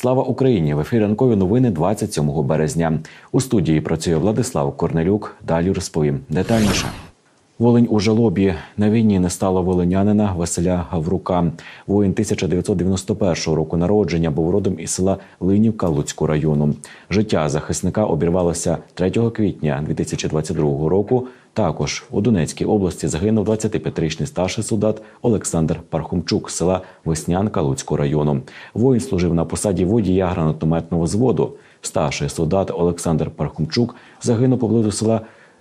Слава Україні! В ефірі ранкові новини 27 березня. У студії працює Владислав Корнелюк. Далі розповім детальніше. Волинь у жалобі на війні не стало волинянина Василя Гаврука. Воїн 1991 року народження був родом із села Линівка Луцького району. Життя захисника обірвалося 3 квітня 2022 року. Також у Донецькій області загинув 25-річний старший солдат Олександр Пархумчук з села Веснянка Луцького району. Воїн служив на посаді водія гранатометного взводу. Старший солдат Олександр Пархумчук загинув поблизу села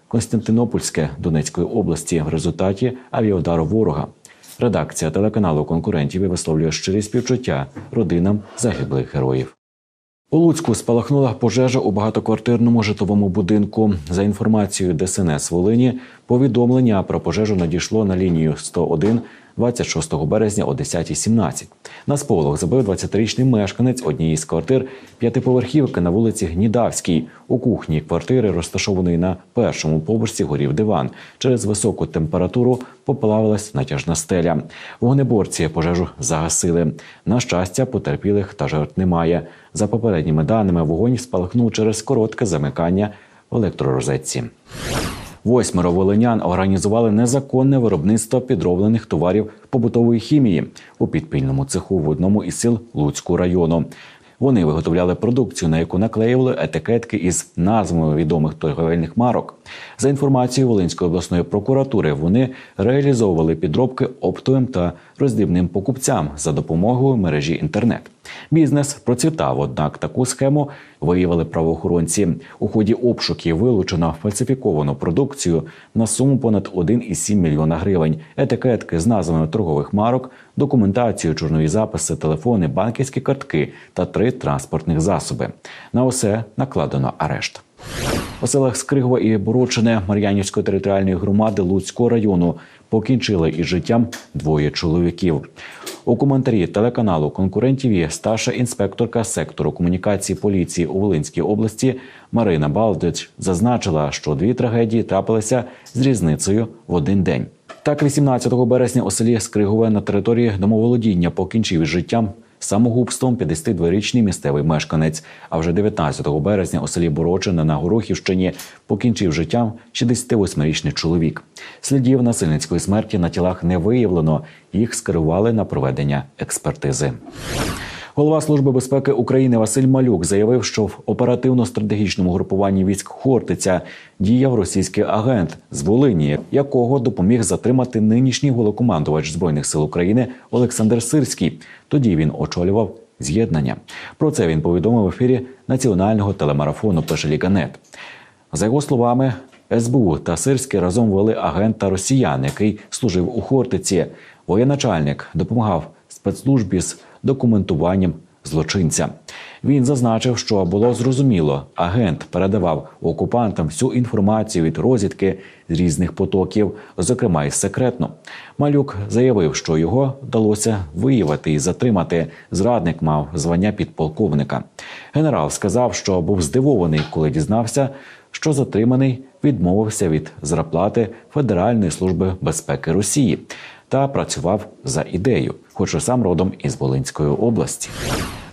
Константинопольське Донецької області в результаті авіаудару ворога. Редакція телеканалу конкурентів висловлює щирі співчуття родинам загиблих героїв. У Луцьку спалахнула пожежа у багатоквартирному житловому будинку. За інформацією ДСНС Волині, повідомлення про пожежу надійшло на лінію 101 26 березня о 10.17. На сполох забив 20-річний мешканець однієї з квартир п'ятиповерхівки на вулиці Гнідавській. У кухні квартири, розташованої на першому поверсі, горів диван. Через високу температуру поплавилась натяжна стеля. Вогнеборці пожежу загасили. На щастя, потерпілих та жертв немає. За попередніми даними, вогонь спалахнув через коротке замикання в електророзетці. Восьмеро волинян організували незаконне виробництво підроблених товарів побутової хімії у підпільному цеху в одному із сіл Луцького району. Вони виготовляли продукцію, на яку наклеювали етикетки із назвами відомих торговельних марок. За інформацією Волинської обласної прокуратури, вони реалізовували підробки оптовим та роздрібним покупцям за допомогою мережі інтернет. Бізнес процвітав, однак таку схему виявили правоохоронці. У ході обшуків вилучено фальсифіковану продукцію на суму понад 1,7 мільйона гривень, етикетки з назвами торгових марок, документацію, чорнові записи, телефони, банківські картки та три транспортних засоби. На усе накладено арешт. У селах Скригова і Борочине Мар'янівської територіальної громади Луцького району покінчили із життям двоє чоловіків. У коментарі телеканалу конкурентів є старша інспекторка сектору комунікації поліції у Волинській області Марина Балдич зазначила, що дві трагедії трапилися з різницею в один день. Так, 18 березня у селі Скригове на території домоволодіння покінчив із життям самогубством 52-річний місцевий мешканець. А вже 19 березня у селі Борочине на Горохівщині покінчив життям 68-річний чоловік. Слідів насильницької смерті на тілах не виявлено. Їх скерували на проведення експертизи. Голова служби безпеки України Василь Малюк заявив, що в оперативно-стратегічному групуванні військ Хортиця діяв російський агент з Волині, якого допоміг затримати нинішній голокомандувач збройних сил України Олександр Сирський. Тоді він очолював з'єднання. Про це він повідомив в ефірі національного телемарафону «Пише Ліканет». За його словами, СБУ та Сирський разом вели агента росіян, який служив у Хортиці. Воєначальник допомагав спецслужбі з документуванням злочинця. Він зазначив, що було зрозуміло, агент передавав окупантам всю інформацію від розвідки з різних потоків, зокрема й секретно. Малюк заявив, що його вдалося виявити і затримати. Зрадник мав звання підполковника. Генерал сказав, що був здивований, коли дізнався, що затриманий відмовився від зарплати Федеральної служби безпеки Росії та працював за ідею, хоч сам родом із Волинської області.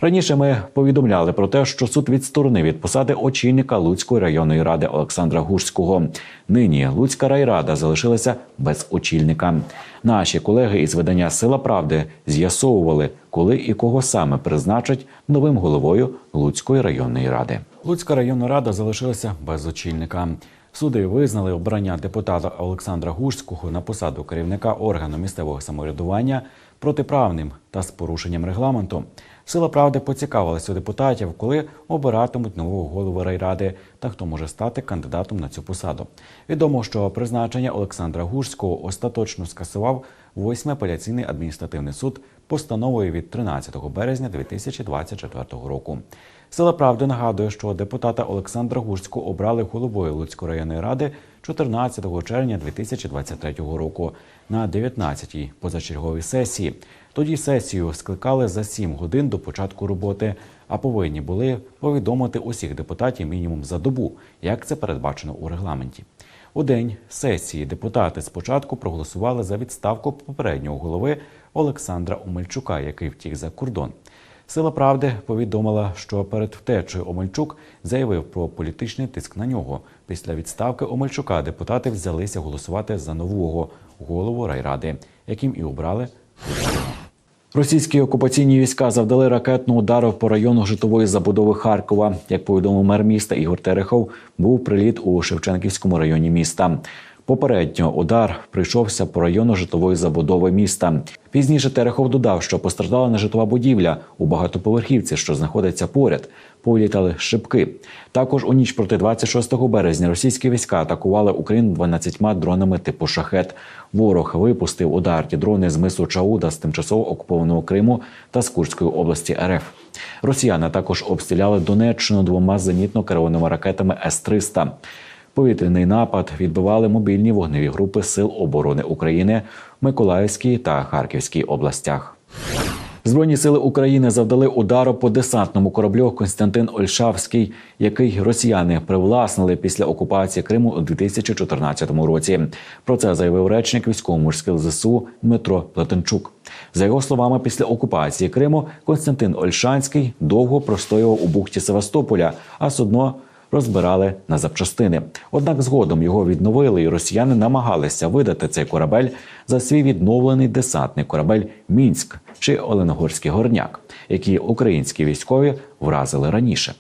Раніше ми повідомляли про те, що суд відсторонив від посади очільника Луцької районної ради Олександра Гурського. Нині Луцька райрада залишилася без очільника. Наші колеги із видання Сила Правди з'ясовували, коли і кого саме призначать новим головою Луцької районної ради. Луцька районна рада залишилася без очільника. Суди визнали обрання депутата Олександра Гурського на посаду керівника органу місцевого самоврядування протиправним та з порушенням регламенту. Сила правди поцікавилася у депутатів, коли обиратимуть нового голову райради та хто може стати кандидатом на цю посаду. Відомо, що призначення Олександра Гурського остаточно скасував восьмий апеляційний адміністративний суд постановою від 13 березня 2024 року. Сила правди нагадує, що депутата Олександра Гурського обрали головою Луцької районної ради 14 червня 2023 року на 19-й позачерговій сесії. Тоді сесію скликали за 7 годин до початку роботи, а повинні були повідомити усіх депутатів мінімум за добу, як це передбачено у регламенті. У день сесії депутати спочатку проголосували за відставку попереднього голови Олександра Умельчука, який втік за кордон. Сила правди повідомила, що перед втечею Омельчук заявив про політичний тиск на нього. Після відставки Омельчука депутати взялися голосувати за нового голову райради, яким і обрали Російські окупаційні війська завдали ракетного удару по району житлової забудови Харкова. Як повідомив мер міста Ігор Терехов, був приліт у Шевченківському районі міста. Попередньо удар прийшовся по району житлової забудови міста. Пізніше Терехов додав, що постраждала нежитлова будівля у багатоповерхівці, що знаходиться поряд. Повилітали шибки. Також у ніч проти 26 березня російські війська атакували Україну 12 дронами типу шахет. Ворог випустив ударні дрони з мису Чауда з тимчасово окупованого Криму та з Курської області РФ. Росіяни також обстріляли Донеччину двома зенітно керованими ракетами С-300. Повітряний напад відбивали мобільні вогневі групи Сил оборони України в Миколаївській та Харківській областях. Збройні сили України завдали удару по десантному кораблю Константин Ольшавський, який росіяни привласнили після окупації Криму у 2014 році. Про це заявив речник військово-морських ЗСУ Дмитро Плетенчук. За його словами, після окупації Криму Константин Ольшанський довго простоював у бухті Севастополя, а судно розбирали на запчастини. Однак згодом його відновили, і росіяни намагалися видати цей корабель за свій відновлений десантний корабель Мінськ чи Оленогорський горняк, які українські військові вразили раніше.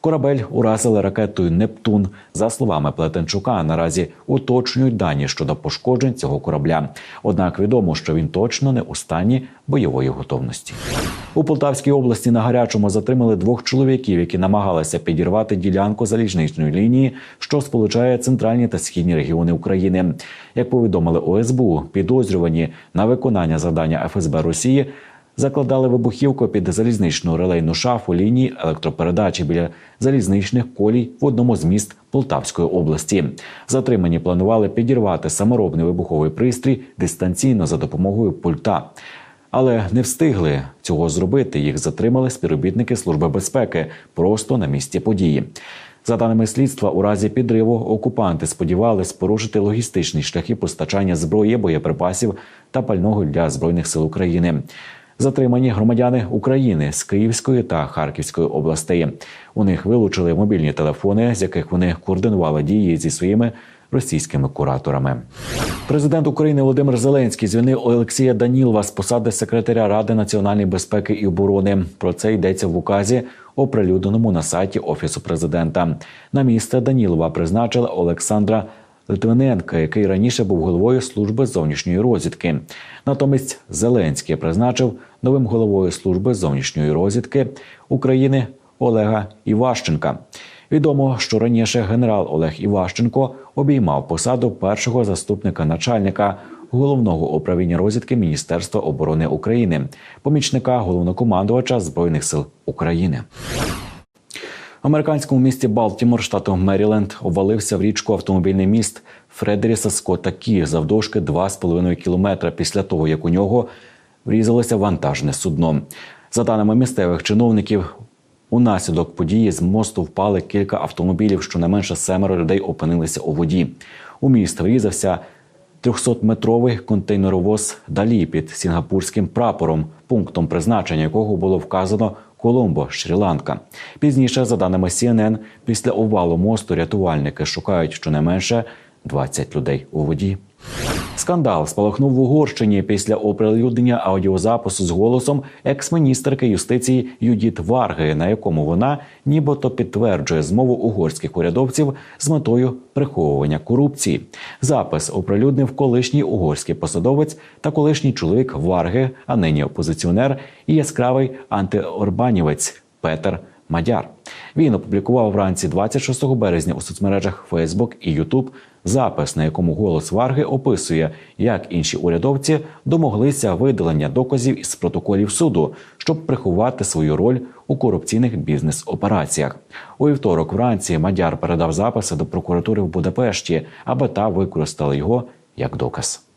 Корабель уразили ракетою Нептун. За словами Плетенчука, наразі уточнюють дані щодо пошкоджень цього корабля. Однак відомо, що він точно не у стані бойової готовності. У Полтавській області на гарячому затримали двох чоловіків, які намагалися підірвати ділянку залізничної лінії, що сполучає центральні та східні регіони України. Як повідомили ОСБУ, підозрювані на виконання завдання ФСБ Росії закладали вибухівку під залізничну релейну шафу лінії електропередачі біля залізничних колій в одному з міст Полтавської області. Затримані планували підірвати саморобний вибуховий пристрій дистанційно за допомогою пульта. Але не встигли цього зробити. Їх затримали співробітники Служби безпеки просто на місці події. За даними слідства, у разі підриву окупанти сподівались порушити логістичні шляхи постачання зброї, боєприпасів та пального для збройних сил України. Затримані громадяни України з Київської та Харківської областей. У них вилучили мобільні телефони, з яких вони координували дії зі своїми російськими кураторами. Президент України Володимир Зеленський звільнив Олексія Данілова з посади секретаря Ради національної безпеки і оборони. Про це йдеться в указі, оприлюдненому на сайті офісу президента. На місце Данілова призначили Олександра. Литвиненка, який раніше був головою служби зовнішньої розвідки. Натомість Зеленський призначив новим головою служби зовнішньої розвідки України Олега Іващенка. Відомо, що раніше генерал Олег Іващенко обіймав посаду першого заступника начальника головного управління розвідки Міністерства оборони України, помічника головнокомандувача збройних сил України. Американському місті Балтімор, штату Меріленд, обвалився в річку автомобільний міст Фредеріса Скотта Кі завдовжки 2,5 кілометра після того, як у нього врізалося вантажне судно. За даними місцевих чиновників, унаслідок події з мосту впали кілька автомобілів. Щонайменше семеро людей опинилися у воді. У міст врізався 300-метровий контейнеровоз далі під сінгапурським прапором, пунктом призначення якого було вказано Коломбо, Шрі-Ланка. Пізніше, за даними CNN, після обвалу мосту рятувальники шукають щонайменше 20 людей у воді. Скандал спалахнув в Угорщині після оприлюднення аудіозапису з голосом екс-міністерки юстиції Юдіт Варги, на якому вона нібито підтверджує змову угорських урядовців з метою приховування корупції. Запис оприлюднив колишній угорський посадовець та колишній чоловік Варги, а нині опозиціонер і яскравий антиорбанівець Петер Мадяр. Він опублікував вранці 26 березня у соцмережах Facebook і YouTube запис, на якому голос Варги описує, як інші урядовці домоглися видалення доказів із протоколів суду, щоб приховати свою роль у корупційних бізнес-операціях. У вівторок вранці Мадяр передав записи до прокуратури в Будапешті, аби та використала його як доказ.